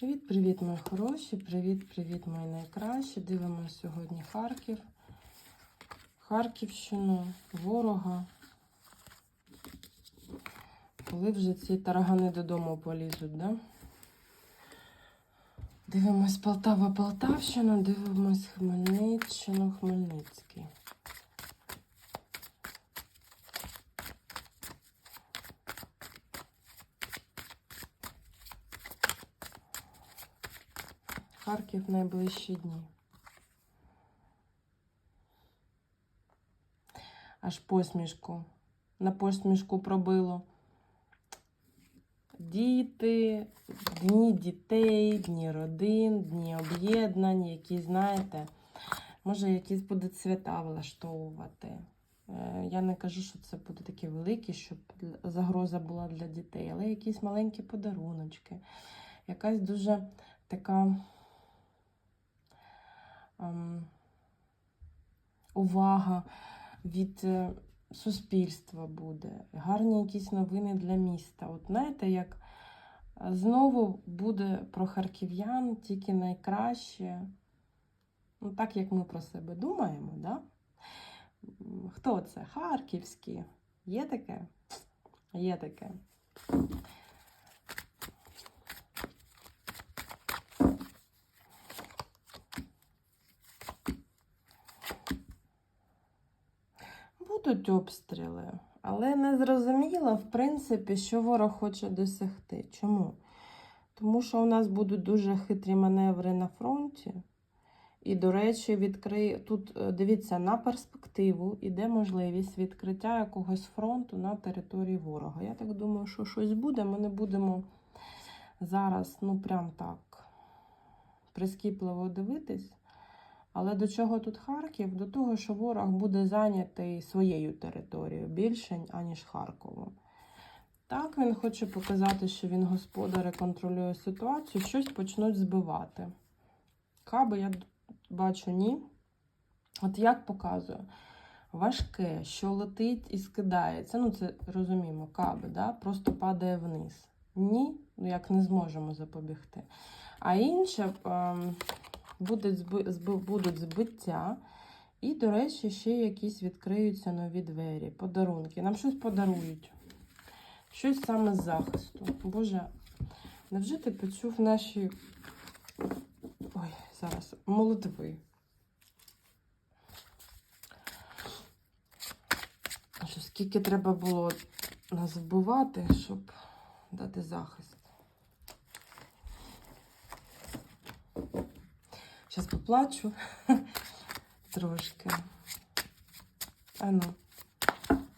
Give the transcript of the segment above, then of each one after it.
Привіт-привіт, мої хороші! Привіт-привіт, мої найкращі. Дивимося сьогодні Харків. Харківщину, ворога. Коли вже ці таргани додому полізуть, да? Дивимось Полтава, Полтавщину, дивимось Хмельниччину, Хмельницький. Харків в найближчі дні. Аж посмішку. На посмішку пробило. Діти, дні дітей, дні родин, дні об'єднань, які, знаєте, може, якісь будуть свята влаштовувати. Е, Я не кажу, що це буде такі великі, щоб загроза була для дітей, але якісь маленькі подаруночки, якась дуже така увага від е, суспільства буде, гарні якісь новини для міста. От знаєте, як е, знову буде про харків'ян тільки найкраще, ну, так як ми про себе думаємо, да? Хто це? Харківські. Є таке? Є таке. Будуть обстріли, але не зрозуміло, в принципі, що ворог хоче досягти. Чому? Тому що у нас будуть дуже хитрі маневри на фронті. І, до речі, відкриє тут е, дивіться на перспективу іде можливість відкриття якогось фронту на території ворога. Я так думаю, що щось буде. Ми не будемо зараз, ну прям так прискіпливо дивитись. Але до чого тут Харків? До того, що ворог буде зайнятий своєю територією більше, аніж Харковом. Так, він хоче показати, що він господар і контролює ситуацію, щось почнуть збивати. Каби я бачу ні. От як показує, важке, що летить і скидається. Ну, це розуміємо, каби, да? просто падає вниз. Ні, ну як не зможемо запобігти. А інше. Будуть, зби- будуть збиття. І, до речі, ще якісь відкриються нові двері, подарунки. Нам щось подарують. Щось саме з захисту. Боже, невже ти почув наші. Ой, зараз молитви. Що скільки треба було нас вбивати, щоб дати захист. Поплачу трошки. А ну,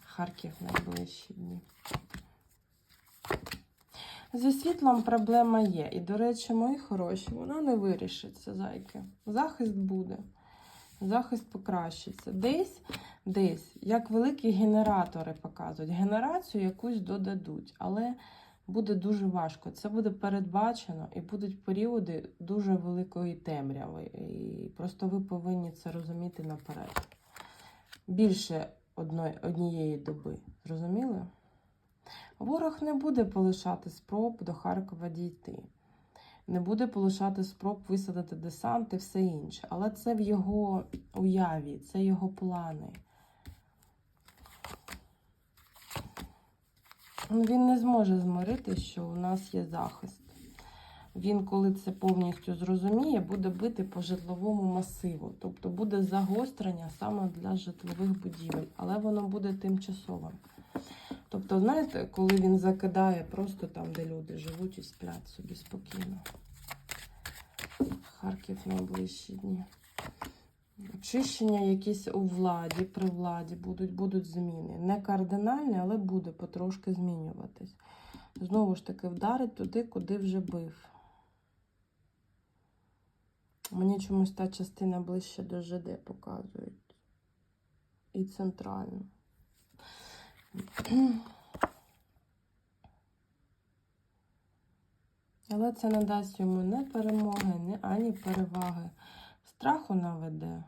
Харків найближчі дні. Зі світлом проблема є. І, до речі, мої хороші, вона не вирішиться, зайки. Захист буде. Захист покращиться. Десь, десь, як великі генератори показують. Генерацію якусь додадуть, але буде дуже важко. Це буде передбачено і будуть періоди дуже великої темряви. І просто ви повинні це розуміти наперед. Більше однієї доби. Зрозуміли? Ворог не буде полишати спроб до Харкова дійти. Не буде полишати спроб висадити десант і все інше. Але це в його уяві, це його плани. Він не зможе змирити, що у нас є захист. Він, коли це повністю зрозуміє, буде бити по житловому масиву. Тобто буде загострення саме для житлових будівель, але воно буде тимчасовим. Тобто, знаєте, коли він закидає просто там, де люди живуть і сплять собі спокійно. Харків найближчі дні. Очищення якісь у владі, при владі будуть, будуть зміни. Не кардинальні, але буде потрошки змінюватись. Знову ж таки, вдарить туди, куди вже бив. Мені чомусь та частина ближче до ЖД показують. І центральну. Але це не дасть йому не перемоги, ні ані переваги. Страху наведе.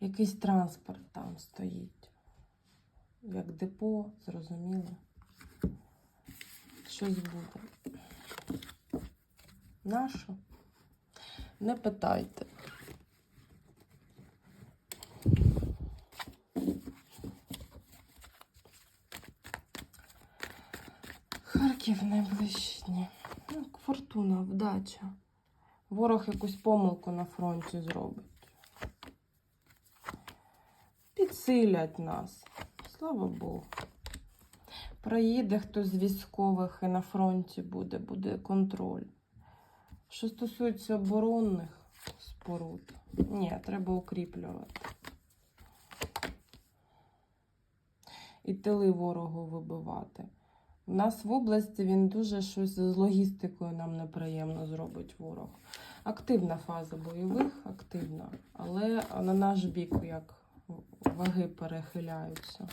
Якийсь транспорт там стоїть. Як депо, зрозуміло. щось буде. Нащо? Не питайте. Харків найближчі дні. Ну, фортуна, вдача. Ворог якусь помилку на фронті зробить. Підсилять нас. Слава Богу. Проїде хтось з військових і на фронті буде, буде контроль. Що стосується оборонних споруд, ні, треба укріплювати. І тили ворогу вибивати. У нас в області він дуже щось з логістикою нам неприємно зробить ворог. Активна фаза бойових, активна, але на наш бік як ваги перехиляються.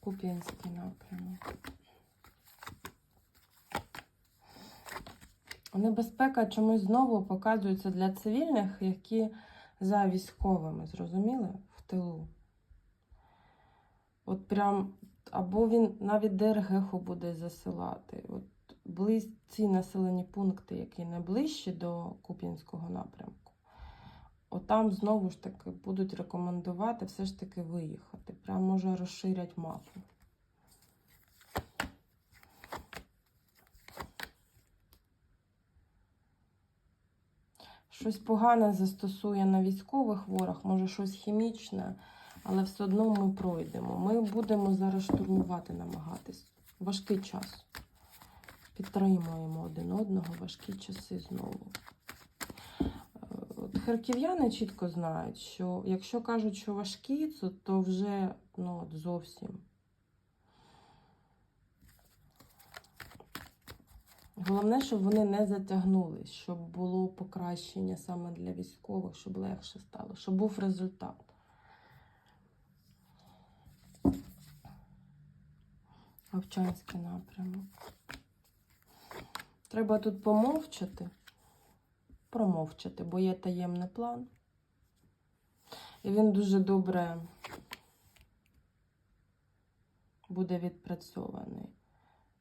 Куп'янський напрямок. Небезпека чомусь знову показується для цивільних, які за військовими, зрозуміли? Тилу. От прям, або він навіть ДРГХу буде засилати. От близь ці населені пункти, які найближчі до Куп'янського напрямку. От там знову ж таки будуть рекомендувати все ж таки виїхати. Прям може розширять мапу. Щось погане застосує на військових ворог, може щось хімічне, але все одно ми пройдемо. Ми будемо зараз штурмувати, намагатись. Важкий час. Підтримуємо один одного, важкі часи знову. Е, От харків'яни чітко знають, що якщо кажуть, що важкі, то, вже ну, от зовсім. Головне, щоб вони не затягнулись, щоб було покращення саме для військових, щоб легше стало, щоб був результат. Овчанський напрямок. Треба тут помовчати, промовчати, бо є таємний план. І він дуже добре буде відпрацьований.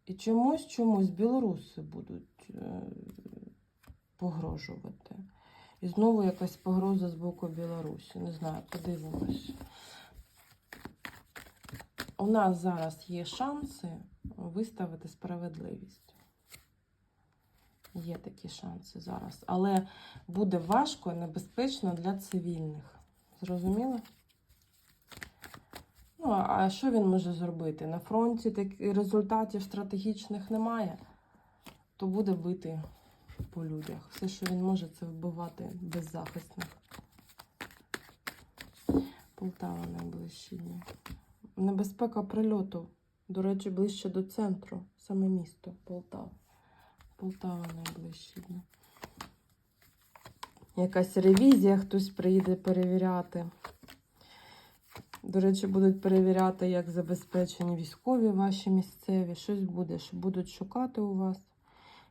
І чомусь, чомусь білоруси будуть е, погрожувати. І знову якась погроза з боку Білорусі. Не знаю, подивимось. У нас зараз є шанси виставити справедливість. Є такі шанси зараз. Але буде важко і небезпечно для цивільних. Зрозуміло? Ну, а що він може зробити? На фронті таких результатів стратегічних немає, то буде бити по людях. Все, що він може, це вбивати беззахисних. Полтава найближчі дні. Небезпека прильоту. До речі, ближче до центру, саме місто Полтава. Полтава найближчі дні. Якась ревізія, хтось приїде перевіряти. До речі, будуть перевіряти, як забезпечені військові ваші місцеві. Щось буде, що будуть шукати у вас.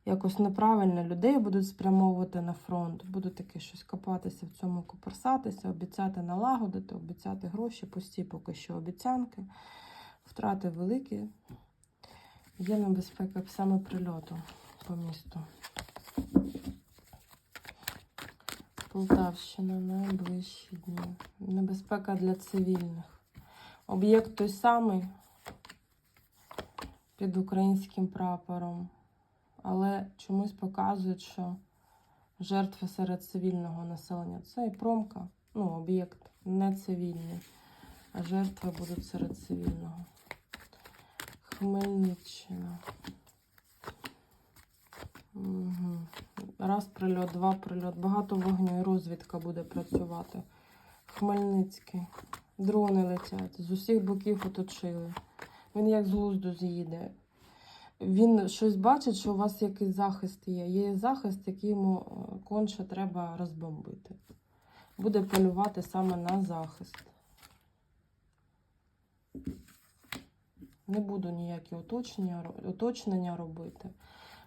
Якось неправильно людей будуть спрямовувати на фронт. Будуть таке щось копатися в цьому, копорсатися, обіцяти налагодити, обіцяти гроші, пусті поки що обіцянки. Втрати великі. Є небезпека саме прильоту по місту. Полтавщина найближчі дні. Небезпека для цивільних. Об'єкт той самий під українським прапором, але чомусь показують, що жертви серед цивільного населення. Це і промка, ну, об'єкт не цивільний, а жертви будуть серед цивільного. Хмельниччина. Раз прильот, два прильот. Багато вогню і розвідка буде працювати. Хмельницький. Дрони летять. З усіх боків оточили. Він як з глузду з'їде. Він щось бачить, що у вас якийсь захист є. Є захист, який йому е, конче треба розбомбити. Буде полювати саме на захист. Не буду ніякі уточнення, ро- уточнення робити.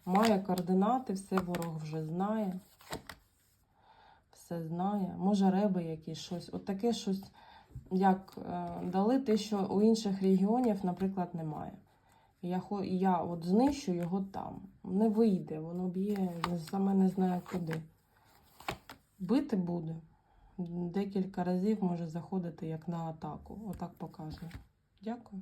Має координати, все ворог вже знає. Все знає. Може, реби якісь щось. От таке щось як е, дали те, що у інших регіонів, наприклад, немає. Я, я от знищу його там. Не вийде, воно б'є саме не знаю куди. Бити буде. Декілька разів може заходити як на атаку. Отак показує. Дякую.